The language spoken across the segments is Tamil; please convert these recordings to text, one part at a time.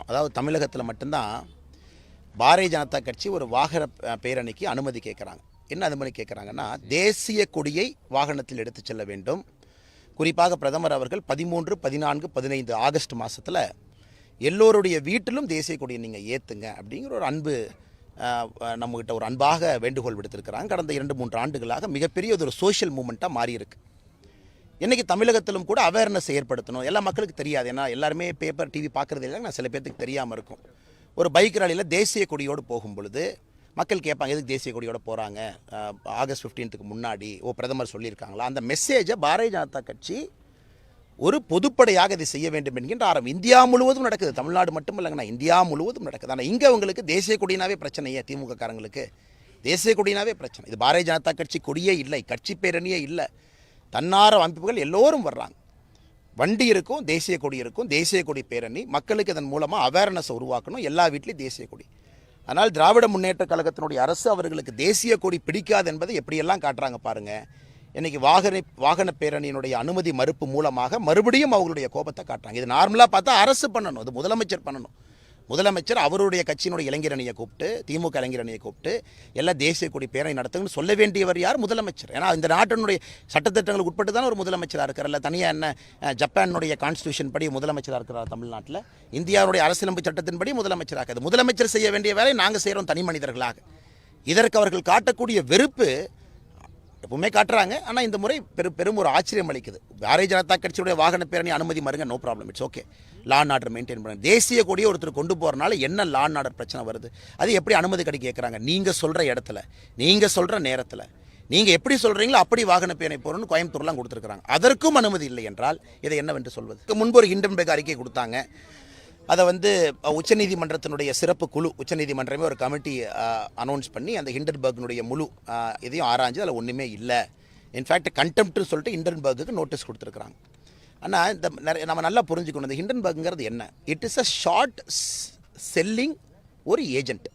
அதாவது தமிழகத்தில் மட்டும்தான் பாரதிய ஜனதா கட்சி ஒரு வாகன பேரணிக்கு அனுமதி கேட்குறாங்க என்ன அனுமதி கேட்குறாங்கன்னா தேசிய கொடியை வாகனத்தில் எடுத்துச் செல்ல வேண்டும். குறிப்பாக பிரதமர் அவர்கள் பதிமூன்று பதினான்கு பதினைந்து ஆகஸ்ட் மாதத்தில் எல்லோருடைய வீட்டிலும் தேசிய கொடியை நீங்கள் ஏற்றுங்க அப்படிங்கிற ஒரு அன்பு நம்மகிட்ட ஒரு அன்பாக வேண்டுகோள் விடுத்திருக்கிறாங்க. கடந்த இரண்டு மூன்று ஆண்டுகளாக மிகப்பெரிய ஒரு சோஷியல் மூமெண்ட்டாக மாறி இருக்கு இன்றைக்கி தமிழகத்திலும் கூட அவேர்னஸ் ஏற்படுத்தணும். எல்லா மக்களுக்கு தெரியாது. ஏன்னா எல்லாருமே பேப்பர் டிவி பார்க்குறது இல்லை நான் சில பேர்த்துக்கு தெரியாமல் இருக்கும். ஒரு பைக் ராலியில் தேசிய கொடியோடு போகும் பொழுது மக்கள் கேட்பாங்க எதுக்கு தேசிய கொடியோட போகிறாங்க ஆகஸ்ட் 15க்கு முன்னாடி ஓ பிரதமர் சொல்லியிருக்காங்களா? அந்த மெசேஜை பாரதிய ஜனதா கட்சி ஒரு பொதுப்படையாக இதை செய்ய வேண்டும் என்கின்ற ஆரம்பம் இந்தியா முழுவதும் நடக்குது. தமிழ்நாடு மட்டும் இல்லைங்கண்ணா இந்தியா முழுவதும் நடக்குது. ஆனால் இங்கே உங்களுக்கு தேசிய கொடினாவே பிரச்சனையே திமுக காரங்களுக்கு. தேசிய கொடினாவே பிரச்சனை. இது பாரதிய ஜனதா கட்சி கொடியே இல்லை. கட்சி பேரணியே இல்லை. தன்னார அமைப்புகள் எல்லோரும் வர்றாங்க. வண்டி இருக்கும் தேசிய கொடி இருக்கும் தேசிய கொடி பேரணி மக்களுக்கு இதன் மூலமாக அவேர்னஸை உருவாக்கணும் எல்லா வீட்லேயும் தேசிய கொடி. ஆனால் திராவிட முன்னேற்ற கழகத்தினுடைய அரசு அவர்களுக்கு தேசிய கொடி பிடிக்காது என்பதை எப்படியெல்லாம் காட்டுறாங்க பாருங்கள் இன்றைக்கி வாகன வாகன பேரணியினுடைய அனுமதி மறுப்பு மூலமாக மறுபடியும் அவங்களுடைய கோபத்தை காட்டுறாங்க. இது நார்மலாக பார்த்தா அரசு பண்ணணும் இது முதலமைச்சர் பண்ணணும். முதலமைச்சர் அவருடைய கட்சியினுடைய இளைஞரணியை கூப்பிட்டு திமுக இளைஞரணியை கூப்பிட்டு எல்லா தேசிய கொடி பேரணி நடத்துங்கன்னு சொல்ல வேண்டியவர் யார்? முதலமைச்சர். ஏன்னா இந்த நாட்டினுடைய சட்டத்திட்டங்களுக்கு உட்பட்டு தான் ஒரு முதலமைச்சராக இருக்கிறல்ல தனியாக என்ன ஜப்பானுடைய கான்ஸ்டியூஷன் படி முதலமைச்சராக இருக்கிறார் தமிழ்நாட்டில். இந்தியாவுடைய அரசியலமைப்பு சட்டத்தின்படி முதலமைச்சராக முதலமைச்சர் செய்ய வேண்டிய வேலை நாங்கள் செய்கிறோம் தனி மனிதர்களாக. இதற்கு அவர்கள் காட்டக்கூடிய வெறுப்பு எப்பவுமே காட்டுறாங்க. ஆனால் இந்த முறை பெரு பெரும் ஒரு ஆச்சரியம் அளிக்குது. பாரதிய ஜனதா கட்சியுடைய வாகன பேரணி அனுமதி மறுங்க no problem it's okay law and order maintain பண்ண. தேசிய கொடியை ஒருத்தர் கொண்டு போகிறனால என்ன லா அண்ட் ஆர்டர் பிரச்சனை வருது? அது எப்படி அனுமதி கிடைக்க கேட்குறாங்க நீங்கள் சொல்கிற இடத்துல நீங்கள் சொல்கிற நேரத்தில் நீங்கள் எப்படி சொல்கிறீங்களோ அப்படி வாகன பேரணி போகணும்னு கோயம்புத்தூர்லாம் கொடுத்துருக்காங்க அதற்கும் அனுமதி இல்லை என்றால் இதை என்னவென்று சொல்வது? முன்பு ஒரு ஹிண்டன்பெக் அறிக்கை கொடுத்தாங்க. அதை வந்து உச்சநீதிமன்றத்தினுடைய சிறப்பு குழு உச்சநீதிமன்றமே ஒரு கமிட்டி அனௌன்ஸ் பண்ணி அந்த ஹிண்டன்பர்க்னுடைய முழு இதையும் ஆராய்ஞ்சு அதில் ஒன்றுமே இல்லை. இன்ஃபேக்ட் கண்டெம்ட்னு சொல்லிட்டு ஹிண்டன்பர்க்கு நோட்டீஸ் கொடுத்துருக்குறாங்க. ஆனால் இந்த நிறைய நம்ம நல்லா புரிஞ்சுக்கணும். இந்த ஹிண்டன்பர்க்ங்கிறது என்ன? It is a short selling ஒரு ஏஜென்ட்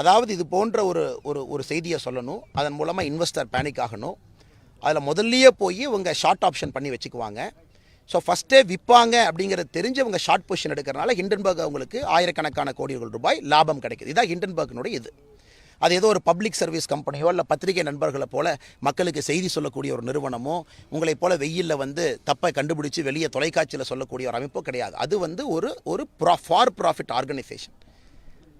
அதாவது இது போன்ற ஒரு ஒரு ஒரு செய்தியை சொல்லணும். அதன் மூலமாக இன்வெஸ்டர் பேனிக் ஆகணும். அதில் முதல்லையே போய் இவங்க ஷார்ட் ஆப்ஷன் பண்ணி வச்சுக்குவாங்க. ஸோ ஃபஸ்ட்டே விற்பாங்க அப்படிங்கிறத தெரிஞ்சவங்க ஷார்ட் பொசிஷன் எடுக்கிறனால ஹிண்டன்பர்க் அவங்களுக்கு ஆயிரக்கணக்கான கோடிகள் ரூபாய் லாபம் கிடைக்குது. இதான் ஹிண்டன்பர்க்னுடைய இது. அது ஏதோ ஒரு பப்ளிக் சர்வீஸ் கம்பெனியோ இல்லை பத்திரிகை நண்பர்களை போல மக்களுக்கு செய்தி சொல்லக்கூடிய ஒரு நிறுவனமோ உங்களைப் போல வெயிலில் வந்து தப்பை கண்டுபிடிச்சு வெளியே தொலைக்காட்சியில் சொல்லக்கூடிய ஒரு அமைப்போ கிடையாது. அது வந்து ஒரு ஒரு pro for profit organisation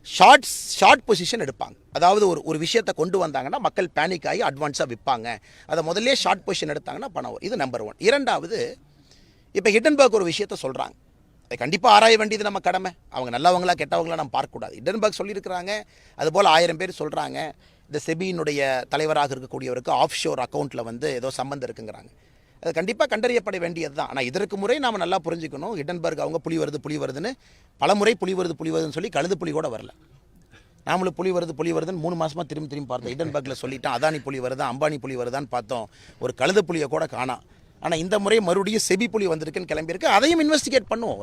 short short position எடுப்பாங்க. அதாவது ஒரு ஒரு விஷயத்தை கொண்டு வந்தாங்கன்னா மக்கள் பேனிக் ஆகி அட்வான்ஸாக விற்பாங்க. அதை முதல்ல ஷார்ட் பொசிஷன் எடுத்தாங்கன்னா பணம் இது நம்பர் ஒன் இரண்டாவது இப்போ ஹிட்டன்பர்க் ஒரு விஷயத்த சொல்கிறாங்க அதை கண்டிப்பாக ஆராய வேண்டியது நம்ம கடமை. அவங்க நல்லவங்களா கெட்டவங்களா நம்ம பார்க்கக்கூடாது. ஹிட்டன்பர்க் சொல்லியிருக்கிறாங்க. அதுபோல் ஆயிரம் பேர் சொல்கிறாங்க இந்த செபியினுடைய தலைவராக இருக்கக்கூடியவருக்கு ஆஃப் ஷோர் அக்கௌண்ட்டில் வந்து ஏதோ சம்மந்தம் இருக்குங்கிறாங்க. அது கண்டிப்பாக கண்டறியப்பட வேண்டியது தான். ஆனால் இதற்கு முறை நாம் நல்லா புரிஞ்சுக்கணும். ஹிடன்பர்க் அவங்க புலி வருது புலி வருதுன்னு பல முறை புலி வருது புலி வருதுன்னு சொல்லி கழுது புலி கூட வரல. நாமளும் புலி வருது புலி வருதுன்னு மூணு மாதமாக திரும்பி திரும்பி பார்த்தோம். ஹிடன்பர்க்கில் சொல்லிட்டான் அதானி புலி வருதான் அம்பானி புலி வருதான்னு பார்த்தோம். ஒரு கழுத புலியை கூட காணாம். ஆனால் இந்த முறை மறுபடியும் செபி புலி வந்திருக்குன்னு கிளம்பியிருக்கு. அதையும் இன்வெஸ்டிகேட் பண்ணுவோம்.